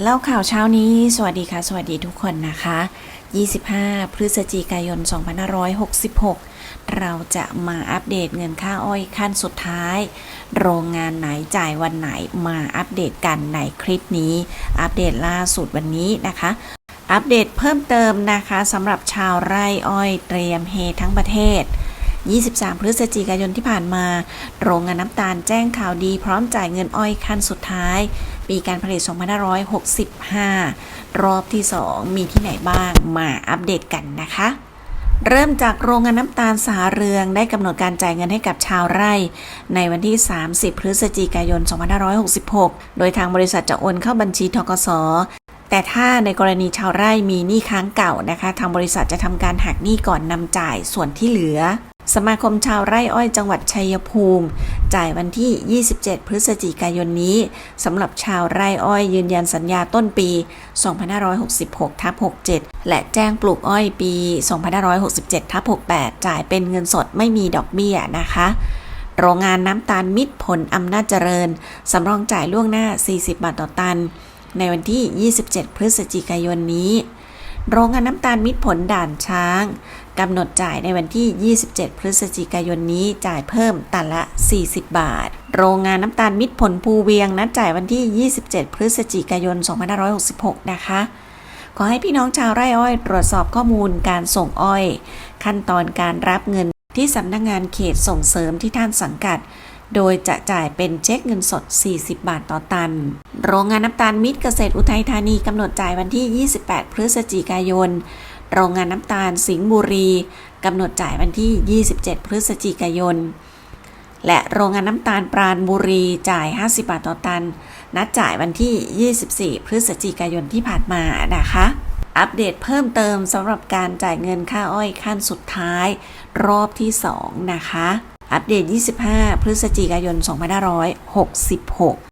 เล่าข่าวเช้านี้ สวัสดีค่ะ สวัสดีทุกคนนะคะ 25 พฤศจิกายน 2566 เราจะมาอัปเดตเงินค่าอ้อยขั้นสุดท้าย โรงงานไหนจ่ายวันไหนมาอัปเดตกันในคลิปนี้ อัปเดตล่าสุดวันนี้นะคะ อัปเดตเพิ่มเติมนะคะสำหรับชาวไร่อ้อยเตรียมเฮทั้งประเทศ23 พฤศจิกายนที่ผ่านมา โรงงานน้ำตาลแจ้งข่าวดีพร้อมจ่ายเงินอ้อยขั้นสุดท้าย ปีการผลิต 2565 รอบที่ 2 มีที่ไหนบ้างมาอัปเดตกันนะคะ เริ่มจากโรงงานน้ำตาลสาเรืองได้กำหนดการจ่ายเงินให้กับชาวไร่ ในวันที่ 30 พฤศจิกายน 2566 โดยทางบริษัทจะโอนเข้าบัญชีทกสแต่ถ้าในกรณีชาวไร่มีหนี้ค้างเก่านะคะ ทางบริษัทจะทำการหักหนี้ก่อนนำจ่ายส่วนที่เหลือ สมาคมชาวไร่อ้อยจังหวัดชัยภูมิ จ่ายวันที่ 27 พฤศจิกายนนี้สำหรับชาวไร่อ้อยยืนยันสัญญาต้นปี 2566ทับ67 และแจ้งปลูกอ้อยปี 2567ทับ68 จ่ายเป็นเงินสดไม่มีดอกเบี้ยนะคะโรงงานน้ำตาลมิตรผลอำนาจเจริญ สำรองจ่ายล่วงหน้า 40 บาทต่อตัน ในวันที่ 27 พฤศจิกายนนี้ โรงงานน้ำตาลมิตรผลด่านช้างกำหนดจ่ายในวันที่ 27 พฤศจิกายนนี้จ่ายเพิ่มตันละ 40 บาท โรงงานน้ำตาลมิตรผลภูเวียงนัดจ่ายวันที่ 27 พฤศจิกายน 2566 นะคะ ขอให้พี่น้องชาวไร่อ้อย ตรวจสอบข้อมูลการส่งอ้อย ขั้นตอนการรับเงินที่สำนักงงานเขตส่งเสริมที่ท่านสังกัด โดยจะจ่ายเป็นเช็คเงินสด 40 บาทต่อตัน โรงงานน้ำตาลมิตรเกษตรอุทัยธานีกำหนดจ่ายวันที่ 28 พฤศจิกายน โรงงานน้ำตาลสิงห์บุรีกำหนดจ่ายวันที่ 27 พฤศจิกายน และโรงงานน้ำตาลปราณบุรีจ่าย 50 บาทต่อตัน นัดจ่ายวันที่ 24 พฤศจิกายนที่ผ่านมานะคะอัปเดตเพิ่มเติมสำหรับการจ่ายเงินค่าอ้อยขั้นสุดท้าย รอบที่ 2 นะคะ อัปเดต 25 พฤศจิกายน 2566